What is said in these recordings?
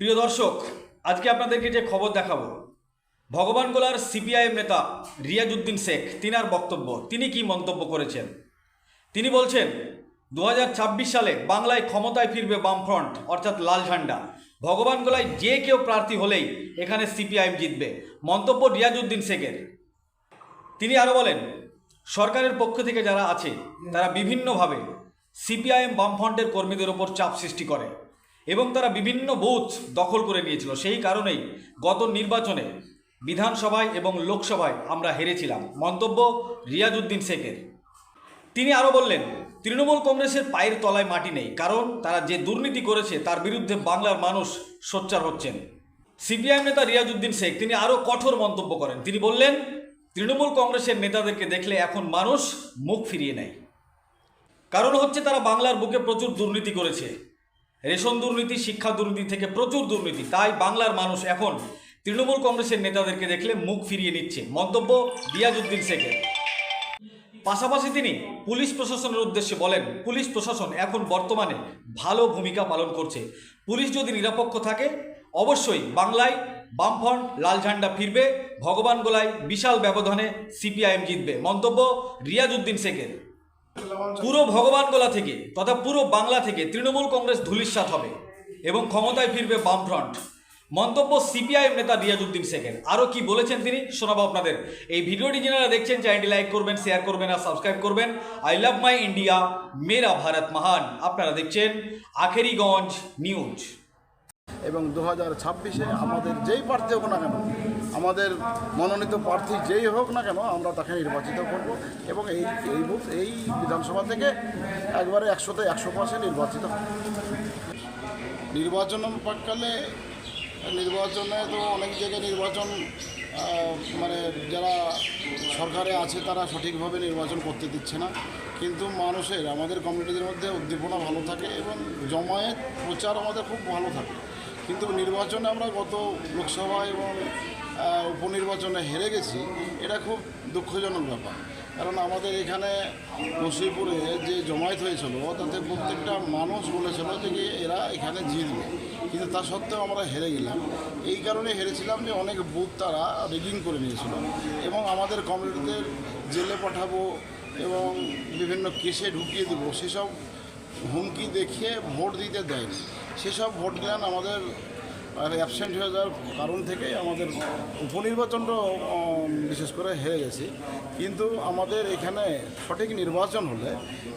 প্রিয় দর্শক, আজকে আপনাদেরকে যে খবর দেখাবো, ভগবান গোলার সিপিআইএম নেতা রিয়াজউদ্দিন শেখ, তিনার বক্তব্য, তিনি কি মন্তব্য করেছেন? তিনি বলছেন দু হাজার ছাব্বিশ সালে বাংলায় ক্ষমতায় ফিরবে বামফ্রন্ট, অর্থাৎ লাল ঝান্ডা। ভগবান গোলায় যে কেউ প্রার্থী হলেই এখানে সিপিআইএম জিতবে। মন্তব্য রিয়াজউদ্দিন শেখের। তিনি আরও বলেন, সরকারের পক্ষ থেকে যারা আছে, তারা বিভিন্নভাবে সিপিআইএম বামফ্রন্টের কর্মীদের ওপর চাপ সৃষ্টি করে। এবং তারা বিভিন্ন বুথ দখল করে নিয়েছিল। সেই কারণেই গত নির্বাচনে বিধানসভায় এবং লোকসভায় আমরা হেরেছিলাম। মন্তব্য রিয়াজউদ্দিন শেখের। তিনি আরও বললেন, তৃণমূল কংগ্রেসের পায়ের তলায় মাটি নেই, কারণ তারা যে দুর্নীতি করেছে তার বিরুদ্ধে বাংলার মানুষ সোচ্চার হচ্ছেন। সিপিআইএম নেতা রিয়াজউদ্দিন শেখ, তিনি আরও কঠোর মন্তব্য করেন। তিনি বললেন, তৃণমূল কংগ্রেসের নেতাদেরকে দেখলে এখন মানুষ মুখ ফিরিয়ে নেয়। কারণ হচ্ছে তারা বাংলার বুকে প্রচুর দুর্নীতি করেছে। রেশন দুর্নীতি, শিক্ষা দুর্নীতি থেকে প্রচুর দুর্নীতি। তাই বাংলার মানুষ এখন তৃণমূল কংগ্রেসের নেতাদেরকে দেখলে মুখ ফিরিয়ে নিচ্ছে। মন্তব্য রিয়াজউদ্দিন শেখের। পাশাপাশি তিনি পুলিশ প্রশাসনের উদ্দেশ্যে বলেন, পুলিশ প্রশাসন এখন বর্তমানে ভালো ভূমিকা পালন করছে। পুলিশ যদি নিরপেক্ষ থাকে, অবশ্যই বাংলায় বামফ্রন্ট লাল ঝান্ডা ফিরবে, ভগবান গোলায় বিশাল ব্যবধানে সিপিআইএম জিতবে। মন্তব্য রিয়াজউদ্দিন শেখের। পুরো ভগবান গোলা থেকে তথা পুরো বাংলা থেকে তৃণমূল কংগ্রেস ধুলিস্বাত হবে এবং ক্ষমতায় ফিরবে বামফ্রন্ট। মন্তব্য সিপিআইএম নেতা রিয়াজউদ্দিন শেখের। আরও কি বলেছেন তিনি শোনাবো আপনাদের। এই ভিডিওটি যারা দেখছেন, চ্যানেলটি লাইক করবেন, শেয়ার করবেন আর সাবস্ক্রাইব করবেন। আই লাভ মাই ইন্ডিয়া, মেরা ভারত মহান। আপনারা দেখছেন আখেরিগঞ্জ নিউজ। এবং দু হাজার ছাব্বিশে আমাদের যেই প্রার্থী হোক না কেন আমাদের মনোনীত প্রার্থী যেই হোক না কেন, আমরা তাকে নির্বাচিত করব এবং এই এই বুথ, এই বিধানসভা থেকে একবারে একশোতে একশো পার্সেন্ট নির্বাচিত নির্বাচন প্রাককালে নির্বাচনে তো অনেক জায়গায় নির্বাচন মানে যারা সরকারে আছে তারা সঠিকভাবে নির্বাচন করতে দিচ্ছে না। কিন্তু মানুষের, আমাদের কমিউনিটিদের মধ্যে উদ্দীপনা ভালো থাকে এবং জমায়েত প্রচার আমাদের খুব ভালো থাকে। কিন্তু নির্বাচনে আমরা গত লোকসভা এবং উপনির্বাচনে হেরে গেছি, এটা খুব দুঃখজনক ব্যাপার। কারণ আমাদের এখানে নসিপুরে যে জমায়েত হয়েছিল, তাতে প্রত্যেকটা মানুষ বলেছিল যে কি এরা এখানে জিতবে। কিন্তু তা সত্ত্বেও আমরা হেরে গেলাম। এই কারণে হেরেছিলাম যে অনেক বুথ তারা রিগিং করে নিয়েছিল। এবং আমাদের কমিউনিটিদের জেলে পাঠাবো এবং বিভিন্ন কেসে ঢুকিয়ে দেবো, সেসব হুমকি দেখিয়ে ভোট দিতে দেয়নি। সেসব ভোট জ্ঞান আমাদের অ্যাবসেন্ট হয়ে যাওয়ার কারণ থেকে আমাদের উপনির্বাচনটা বিশেষ করে হেরে গেছি। কিন্তু আমাদের এখানে সঠিক নির্বাচন হলে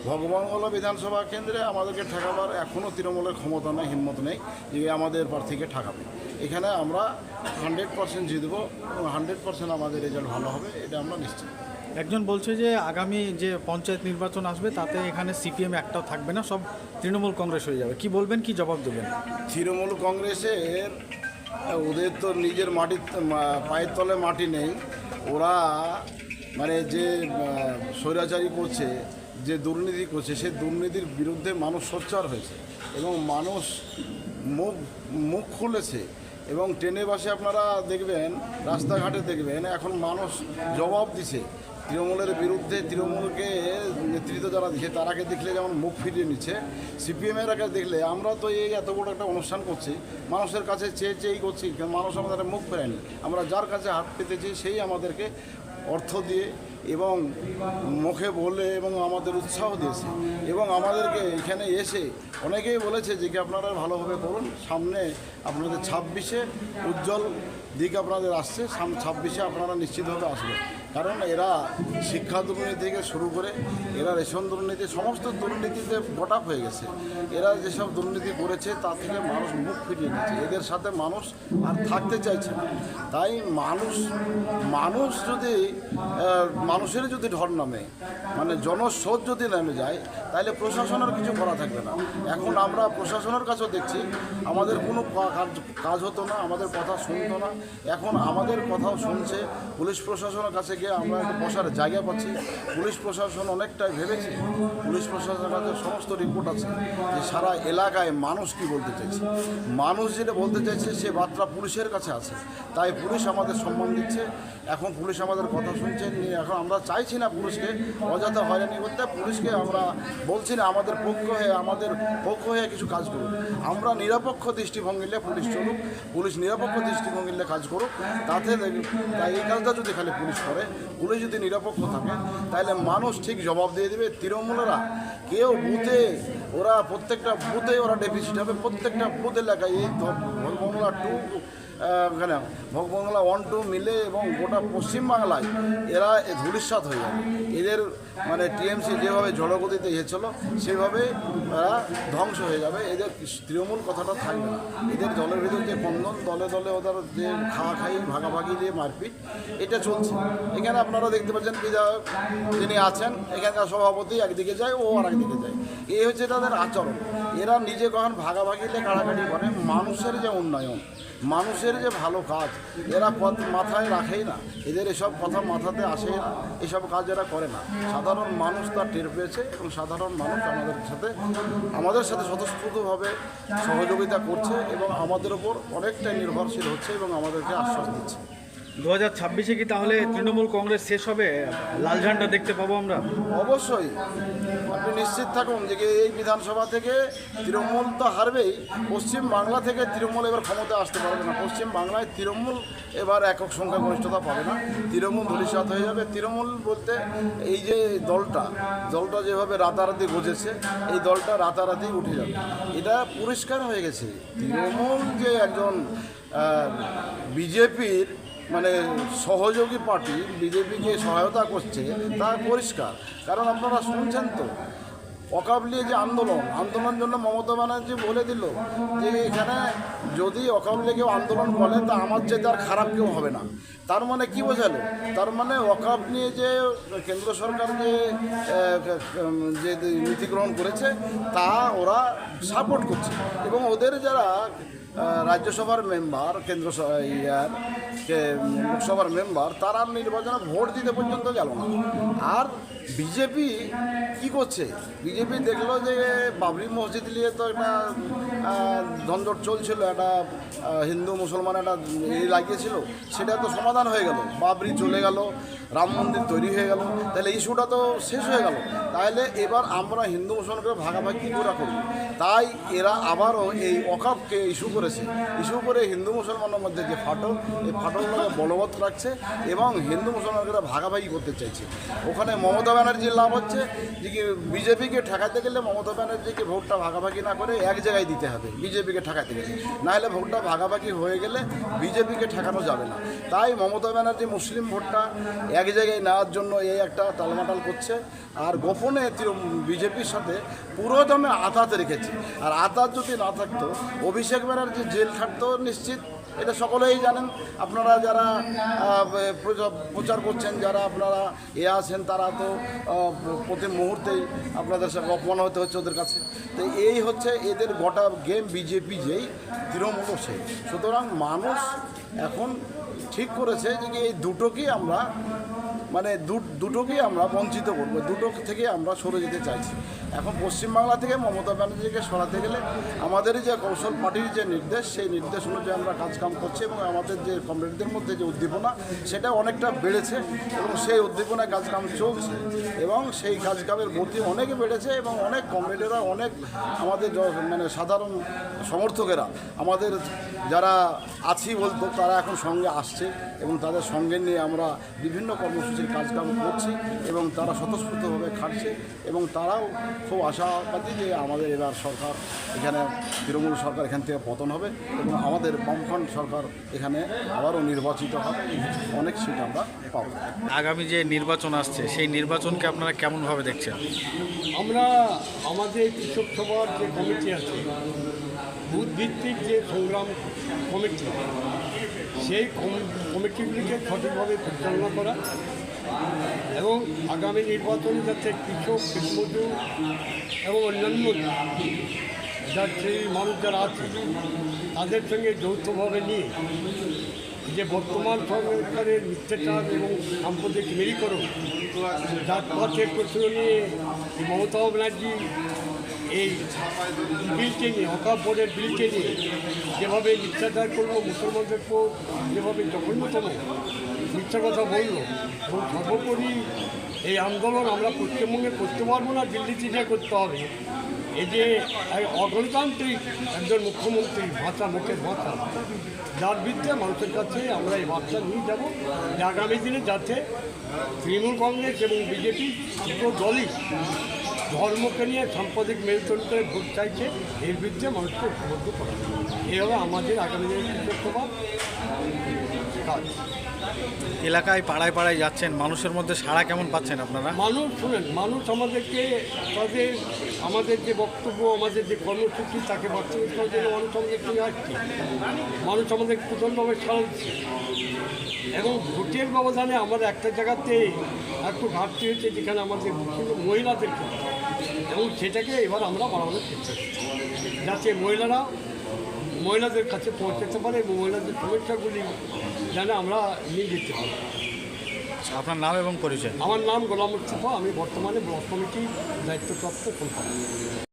ভগবানগোলা বিধানসভা কেন্দ্রে আমাদেরকে ঠেকাবার এখনও তৃণমূলের ক্ষমতা নেই, হিম্মত নেই যে আমাদের প্রার্থীকে ঠেকাবে। এখানে আমরা হান্ড্রেড পার্সেন্ট জিতবো এবং হান্ড্রেড পার্সেন্ট আমাদের রেজাল্ট ভালো হবে, এটা আমরা নিশ্চিত। একজন বলছে যে আগামী যে পঞ্চায়েত নির্বাচন আসবে, তাতে এখানে সিপিএম একটাও থাকবে না, সব তৃণমূল কংগ্রেস হয়ে যাবে। কি বলবেন, কি জবাব দেবেন? তৃণমূল কংগ্রেসের, ওদের তো নিজের মাটির পায়ের তলে মাটি নেই। ওরা মানে যে স্বৈরাচারী করছে, যে দুর্নীতি করছে সেই দুর্নীতির বিরুদ্ধে মানুষ সোচ্চার হয়েছে এবং মানুষ মুখ মুখ খুলেছে। এবং ট্রেনে বাসে আপনারা দেখবেন, রাস্তাঘাটে দেখবেন, এখন মানুষ জবাব দিছে। তৃণমূলের বিরুদ্ধে তৃণমূলকে নেতৃত্ব যারা দিচ্ছে, তারাকে দেখলে যেমন মুখ ফিরিয়ে নিচ্ছে। সিপিএমের আগে দেখলে আমরা তো এই এত বড় একটা অনুষ্ঠান করছি, মানুষের কাছে চেয়ে চেয়েই করছি মানুষ আমাদের মুখ ফেরায়নি। আমরা যার কাছে হাত পেতেছি, সেই আমাদেরকে অর্থ দিয়ে এবং মুখে বলে এবং আমাদের উৎসাহ দিয়েছে। এবং আমাদেরকে এখানে এসে অনেকেই বলেছে যে কি আপনারা ভালোভাবে করুন, সামনে আপনাদের ছাব্বিশে উজ্জ্বল দিক আপনাদের আসছে ছাব্বিশে আপনারা নিশ্চিতভাবে আসবে কারণ এরা শিক্ষা দুর্নীতি থেকে শুরু করে, এরা রেশন দুর্নীতি, সমস্ত দুর্নীতিতে বটাপ হয়ে গেছে। এরা যেসব দুর্নীতি করেছে তা থেকে মানুষ মুখ ফিরিয়ে নিচ্ছে এদের সাথে মানুষ আর থাকতে চাইছে না। তাই মানুষ মানুষ যদি মানুষের যদি ঢর নামে মানে জনস্রোত যদি নেমে যায়, তাহলে প্রশাসনের কিছু করা থাকবে না। এখন আমরা প্রশাসনের কাছেও দেখছি, আমাদের কোনো কাজ- কাজ হতো না, আমাদের কথা শুনতো না। এখন আমাদের কথাও শুনছে, পুলিশ প্রশাসনের কাছে পুলিশকে আমরা বসার জায়গা পাচ্ছি। পুলিশ প্রশাসন অনেকটাই ভেবেছে। পুলিশ প্রশাসনের কাছে সমস্ত রিপোর্ট আছে যে সারা এলাকায় মানুষ কি বলতে চাইছে। মানুষ যেটা বলতে চাইছে সে বার্তা পুলিশের কাছে আছে। তাই পুলিশ আমাদের সম্মান দিচ্ছে। এখন পুলিশ আমাদের কথা শুনছে নিয়ে এখন আমরা চাইছি না পুলিশকে। অযথা হয়রানি করতে পুলিশকে আমরা বলছি না, আমাদের পক্ষ হয়ে, আমাদের পক্ষ হয়ে কিছু কাজ করুক। আমরা নিরপেক্ষ দৃষ্টিভঙ্গিলে পুলিশ চলুক। পুলিশ নিরপেক্ষ দৃষ্টিভঙ্গিলে কাজ করুক। তাতে তাই এই কাজটা যদি খালি পুলিশ করে পুলিশ যদি নিরপেক্ষ থাকে, তাহলে মানুষ ঠিক জবাব দিয়ে দেবে। তৃণমূলেরা কেউ বুথে, ওরা প্রত্যেকটা বুথে ওরা ডেফিসিট হবে। প্রত্যেকটা বুথ এলাকায় এই ভগবানলা টু কেন ভগবানলা ওয়ান টু মিলে এবং গোটা পশ্চিমবাংলায় এরা ধুলিস্বাদ হয়ে যাবে। এদের মানে টিএমসি যেভাবে জড়গতিতে এসেছিল সেভাবে এরা ধ্বংস হয়ে যাবে। এদের তৃণমূল কথাটা থাকবে না। এদের দলের ভিতর যে কন্দন দলে দলে ওদের যে খাওয়া খাই ভাগাভাগি দিয়ে মারপিট, এটা চলছে। এখানে আপনারা দেখতে পাচ্ছেন বিধায়ক যিনি আছেন, এখানকার সভাপতি একদিকে যায়, ও আর একদিকে যায়। এই হচ্ছে তাদের আচরণ। এরা নিজে কখন ভাগাভাগিলে কাড়াকাড়ি করে, মানুষের যে উন্নয়ন, মানুষের যে ভালো কাজ, এরা মাথায় রাখেই না। এদের এসব কথা মাথাতে আসে না। এসব কাজ এরা করে না। সাধারণ মানুষ তা টের পেয়েছে এবং সাধারণ মানুষ আমাদের সাথে আমাদের সাথে স্বতঃস্ফূর্তভাবে সহযোগিতা করছে এবং আমাদের ওপর অনেকটাই নির্ভরশীল হচ্ছে এবং আমাদেরকে আশ্বাস দিচ্ছে। দু হাজার ছাব্বিশে কি তাহলে তৃণমূল কংগ্রেস শেষ হবে? লাল ঝান্ডা দেখতে পাবো আমরা। অবশ্যই। নিশ্চিত থাকুন যে এই বিধানসভা থেকে তৃণমূল তো হারবেই, পশ্চিম বাংলা থেকে তৃণমূল এবার ক্ষমতা আসতে পারবে না। পশ্চিম বাংলায় তৃণমূল এবার একক সংখ্যাগরিষ্ঠতা পাবে না। তৃণমূল ধূলিসাৎ হয়ে যাবে। তৃণমূল বলতে এই যে দলটা দলটা যেভাবে রাতারাতি গজেছে, এই দলটা রাতারাতি উঠে যাবে। এটা পরিষ্কার হয়ে গেছে। তৃণমূল যে একজন বিজেপির মানে সহযোগী পার্টি, বিজেপিকে সহায়তা করছে, তা পরিষ্কার। কারণ আপনারা শুনছেন তো অকাবলিয়ে যে আন্দোলন, আন্দোলনের জন্য মমতা ব্যানার্জি বলে দিল যে এখানে যদি অকাবলিয়ে কেউ আন্দোলন করে, তা আমার যে তার খারাপ কেউ হবে না। তার মানে কি বোঝালো? তার মানে অকাব নিয়ে যে কেন্দ্র সরকার যে যে নীতি গ্রহণ করেছে, তা ওরা সাপোর্ট করছে। এবং ওদের যারা রাজ্যসভার মেম্বার কেন্দ্র ইয়ার কে লোকসভার মেম্বার তারা নির্বাচনে ভোট দিতে পর্যন্ত গেল না। আর বিজেপি কি করছে? বিজেপি দেখল যে বাবরি মসজিদ নিয়ে তো একটা আহ, ধনজট চলছিল একটা হিন্দু মুসলমান একটা এই লাগিয়েছিল সেটা তো সমাধান হয়ে গেল। বাবরি চলে গেল রাম মন্দির তৈরি হয়ে গেল। তাহলে ইস্যুটা তো শেষ হয়ে গেল। তাহলে এবার আমরা হিন্দু মুসলমানকে ভাগাভাগি করে করি। তাই এরা আবারও এই অকাপকে ইস্যু করেছে। ইস্যু করে হিন্দু মুসলমানের মধ্যে যে ফাটল, এই ফাটলটাকে বলবৎ রাখছে এবং হিন্দু মুসলমানকে ভাগাভাগি করতে চাইছে। ওখানে মমতা ব্যানার্জির লাভ হচ্ছে যে কি বিজেপিকে ঠেকাতে গেলে মমতা ব্যানার্জিকে ভোটটা ভাগাভাগি না করে এক জায়গায় দিতে হবে, বিজেপিকে ঠেকাতে গেলে। নাহলে ভোটটা ভাগাভাগি হয়ে গেলে বিজেপিকে ঠেকানো যাবে না। তাই মমতা ব্যানার্জি মুসলিম ভোটটা এক জায়গায় নেওয়ার জন্য এই একটা টালমাটাল করছে। আর গোপনে বিজেপির সাথে পুরো দমে আতাত রেখেছে। আর আতাত যদি না থাকতো, অভিষেক ব্যানার্জি জেল খাটতো নিশ্চিত, এটা সকলেই জানেন। আপনারা যারা প্রচার- করছেন, যারা আপনারা এ আছেন, তারা তো প্রতি মুহূর্তেই আপনাদের সাথে অপমান হতে হচ্ছে ওদের কাছে। তো এই হচ্ছে এদের গোটা গেম বিজেপি যেই তৃণমূল সেই। সুতরাং মানুষ এখন ঠিক করেছে যে এই দুটোকেই আমরা মানে দুটোকে দুটোকেই আমরা বঞ্চিত করব। দুটো থেকে আমরা সরে যেতে চাইছি। এখন পশ্চিমবাংলা থেকে মমতা ব্যানার্জিকে সরাতে গেলে আমাদের যে কৌশল পার্টির যে নির্দেশ, সেই নির্দেশ অনুযায়ী আমরা কাজকাম করছি এবং আমাদের যে কমরেডদের মধ্যে যে উদ্দীপনা, সেটা অনেকটা বেড়েছে এবং সেই উদ্দীপনায় কাজকাম চলছে এবং সেই কাজকামের গতি অনেক বেড়েছে এবং অনেক কমরেডেরা, অনেক আমাদের মানে সাধারণ সমর্থকেরা আমাদের যারা আছি বলতো তারা এখন সঙ্গে আসছে এবং তাদের সঙ্গে নিয়ে আমরা বিভিন্ন কর্মসূচির কাজকাম করছি এবং তারা স্বতঃস্ফূর্তভাবে খাটছে এবং তারাও খুব আশাবাদী যে আমাদের এবার সরকার এখানে তৃণমূল সরকার এখান থেকে পতন হবে এবং আমাদের বামফ্রন্ট সরকার এখানে আবারও নির্বাচিত হবে। অনেক সিট আমরা পাব। আগামী যে নির্বাচন আসছে সেই নির্বাচনকে আপনারা কেমনভাবে দেখছেন? আমরা আমাদের কৃষক সভার যে কমিটি আছে বুথ ভিত্তিক যে সংগ্রাম কমিটি সেই কমিটিগুলিকে সঠিকভাবে পরিচালনা করা এবং আগামী নির্বাচনে যাতে কৃষক কৃষমজুর এবং অন্যান্য সেই মানুষ যারা আছে, তাদের সঙ্গে যৌথভাবে নিয়ে যে বর্তমান সরকারের মিথ্যাচার এবং সাম্প্রতিক মেরিকরণ যার পথে প্রচুর নিয়ে মমতা ব্যানার্জি এই বিলকে নিয়ে হকা বোর্ডের বিলকে নিয়ে যেভাবে মিথ্যাচার করল, মুসলমানদের যেভাবে জঘন্যতম মিথ্যা কথা বলল, এবং সর্বোপরি এই আন্দোলন আমরা পশ্চিমবঙ্গে করতে পারব না দিল্লিতে গিয়ে করতে হবে। এই যে অগণতান্ত্রিক একজন মুখ্যমন্ত্রী ভাষা মুখের ভাষা যার বিরুদ্ধে মানুষের কাছে আমরা এই বার্তা নিয়ে যাব আগামী দিনে যাতে তৃণমূল কংগ্রেস এবং বিজেপি দুটো দলই ধর্মকে নিয়ে সাম্প্রতিক মেরুদণ্ড করে ভোট চাইছে এর বিরুদ্ধে মানুষকে ঐক্যবদ্ধ করা। এই হবে আমাদের আগামী দিনের কৃষক কাজ। এলাকায় পাড়ায় পাড়ায় যাচ্ছেন মানুষের মধ্যে সাড়া কেমন পাচ্ছেন আপনারা? মানুষ শুনেন মানুষ আমাদেরকে তাদের আমাদের যে বক্তব্য আমাদের যে কর্মসূচি তাকে বাস্তবায়িত করার জন্য মানুষ আমাদের সঙ্গে আসছে। মানুষ আমাদের প্রচণ্ডভাবে সাড়া দিচ্ছে। এবং ভোটের ব্যবধানে আমাদের একটা জায়গাতে একটু ঘাটতি হয়েছে যেখানে আমাদের মহিলাদের ক্ষেত্রে এবং সেটাকে এবার আমরা বাড়ানোর চেষ্টা করছি। যাতে মহিলারা মহিলাদের কাছে পৌঁছাতে পারে এবং মহিলাদের সমস্যাগুলি যেন আমরা নিয়ে যেতে পারি। আপনার নাম এবং পরিচয়? আমার নাম গোলাম মুস্তফা আমি বর্তমানে ব্লক কমিটির দায়িত্বপ্রাপ্ত কলকাতা।